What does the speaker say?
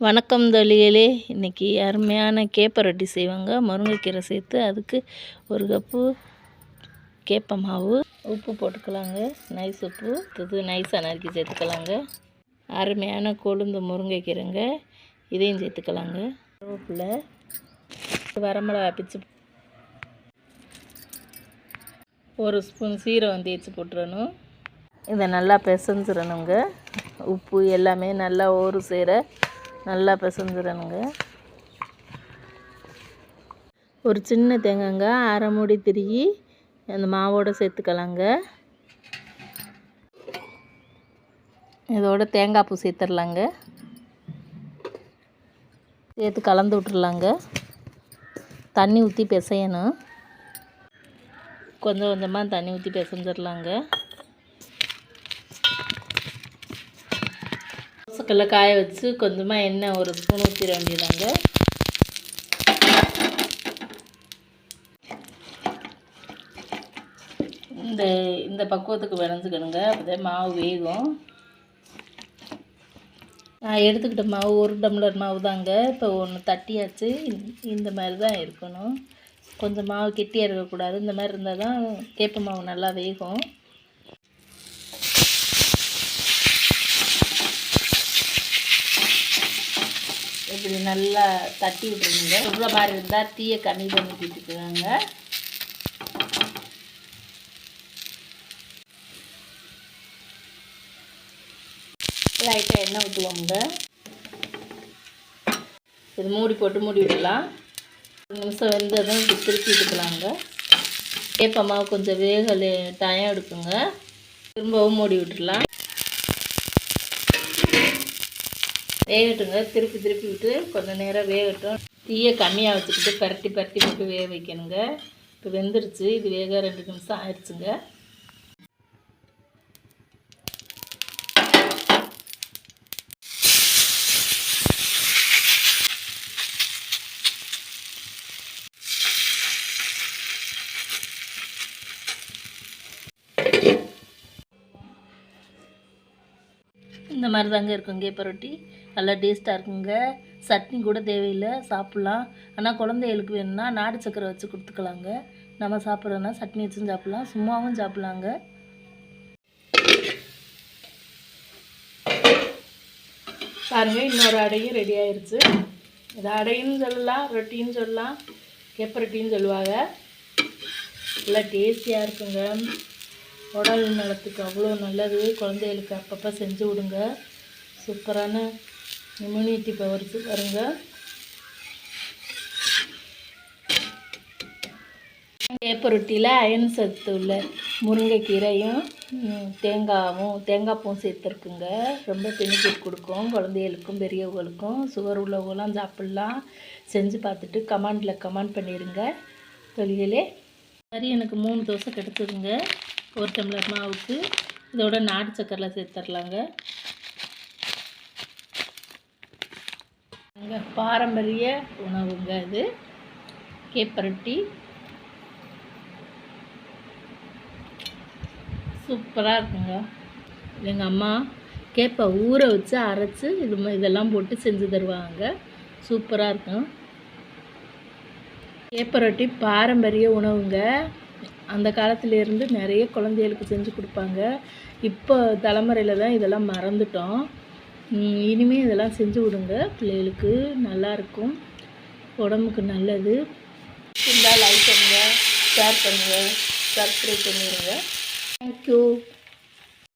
வணக்கம் தொழிலே இன்றைக்கி அருமையான கேப்பை ரொட்டி செய்வாங்க. முருங்கைக்கீரை சேர்த்து அதுக்கு ஒரு கப்பு கேப்ப மாவு. உப்பு போட்டுக்கலாங்க. நைஸ் உப்பு. இது நைஸாக நறுக்கி சேர்த்துக்கலாங்க. அருமையான கொழுந்து முருங்கைக்கீரைங்க. இதையும் சேர்த்துக்கலாங்க. கருவேப்பிலை வரமிளகா பிச்சு. ஒரு ஸ்பூன் சீரகம் தேய்ச்சி போட்டுறணும். இதை நல்லா பிசைஞ்சிடணுங்க. உப்பு எல்லாமே நல்லா ஒரு சேர நல்லா பிசைஞ்சிடணுங்க. ஒரு சின்ன தேங்காங்க அரை மூடி திருகி அந்த மாவோடு சேர்த்துக்கலாங்க. இதோட தேங்காய் பூ சேர்த்துடலாங்க. சேர்த்து கலந்து விட்டுறலாங்க தண்ணி ஊற்றி பிசையணும். கொஞ்சம் கொஞ்சமாக தண்ணி ஊற்றி பிசைஞ்சிடலாங்க. தோசைக்கல்ல காய வச்சு கொஞ்சமாக எண்ணெய் ஒரு ஸ்பூன் ஊற்றிட வேண்டியதாங்க. இந்த இந்த பக்குவத்துக்கு விளைஞ்சிக்கணுங்க அப்போதான் மாவு வேகும். நான் எடுத்துக்கிட்ட மாவு ஒரு டம்ளர் மாவு தாங்க. இப்போ ஒன்று தட்டியாச்சு. இந்த மாதிரி தான் இருக்கணும். கொஞ்சம் மாவு கெட்டியாக இருக்கக்கூடாது. இந்த மாதிரி இருந்தால் தான் கேப்ப மாவு நல்லா வேகும். இப்படி நல்லா தட்டி விட்டுருங்க. இவ்வளோ மாதிரி இருந்தால் தீயை கம்மி பண்ணி விட்டுக்குவாங்க லைட்டாக எண்ணெய் ஊற்றுவோங்க இது மூடி போட்டு மூடி விடலாம். ஒரு நிமிஷம் வெந்ததும் இப்படி திருப்பி விட்டுக்கலாங்க கேப்ப கொஞ்சம் வேகலை டயம் எடுக்குங்க. திரும்பவும் மூடி விட்டுடலாம். வேகட்டுங்க. திருப்பி திருப்பி விட்டு கொஞ்சம் நேரம் வேகட்டும். தீயை கம்மியாக வச்சுக்கிட்டு பரட்டி பரட்டி போட்டு வேக வைக்கணுங்க. இப்போ வெந்துருச்சு. இது வேக ரெண்டு நிமிஷம் ஆயிடுச்சுங்க. இந்த மாதிரி தாங்க இருக்குங்க. இப்போ ரொட்டி. நல்லா டேஸ்ட்டாக இருக்குங்க. சட்னி கூட தேவையில்லை சாப்பிட்லாம். ஆனால் குழந்தைகளுக்கு வேணும்னா நாடு சக்கரை வச்சு கொடுத்துக்கலாங்க. நம்ம சாப்பிட்றோன்னா சட்னி வச்சும் சாப்பிட்லாம் சும்மாவும் சாப்பிட்லாங்க. பாருங்கள் இன்னொரு அடையும் ரெடி ஆயிடுச்சு இது அடையும் சொல்லலாம் ரொட்டின்னு சொல்லலாம் கெப்ப ரொட்டின்னு சொல்லுவாங்க. நல்லா டேஸ்டியாக இருக்குங்க. உடல் நலத்துக்கு அவ்வளோ நல்லது. குழந்தைகளுக்கு அப்பப்போ செஞ்சு விடுங்க. சூப்பரான இம்யூனிட்டி பவர்ஸு பாருங்க. ஏப்பர் ரொட்டியில் அயன் சத்து உள்ள முருங்கைக்கீரையும் தேங்காயும் தேங்காய் பூவும் சேர்த்துருக்குங்க. ரொம்ப பெனிஃபிட் கொடுக்கும் குழந்தைகளுக்கும் பெரியவங்களுக்கும். சுகர் உள்ளவங்களாம் சாப்பிட்லாம். செஞ்சு பார்த்துட்டு கமெண்டில் கமெண்ட் பண்ணிடுங்க. தொழிலே. சரி எனக்கு மூணு தோசை கிடச்சிதுங்க ஒரு டம்ளர் மாவுக்கு. இதோட நாட்டு சக்கரில் சேர்த்துடலாங்க அங்கே பாரம்பரிய உணவுங்க இது. கேப்பரட்டி. சூப்பராக இருக்குங்க. எங்கள் அம்மா கேப்பை ஊற வச்சு அரைச்சி இது இதெல்லாம் போட்டு செஞ்சு தருவாங்க. சூப்பராக இருக்கும். கேப்பரொட்டி பாரம்பரிய உணவுங்க. அந்த காலத்துலேருந்து நிறைய குழந்தைகளுக்கு செஞ்சு கொடுப்பாங்க. இப்போ தலைமுறையில் தான் இதெல்லாம் மறந்துட்டோம். இனிமேல் இதெல்லாம் செஞ்சு விடுங்க. பிள்ளைகளுக்கு நல்லாயிருக்கும் உடம்புக்கு நல்லது. இருந்தால் லைக் பண்ணுங்கள் ஷேர் பண்ணுங்கள் சப்ஸ்கிரைப் பண்ணிடுங்க தேங்க்யூ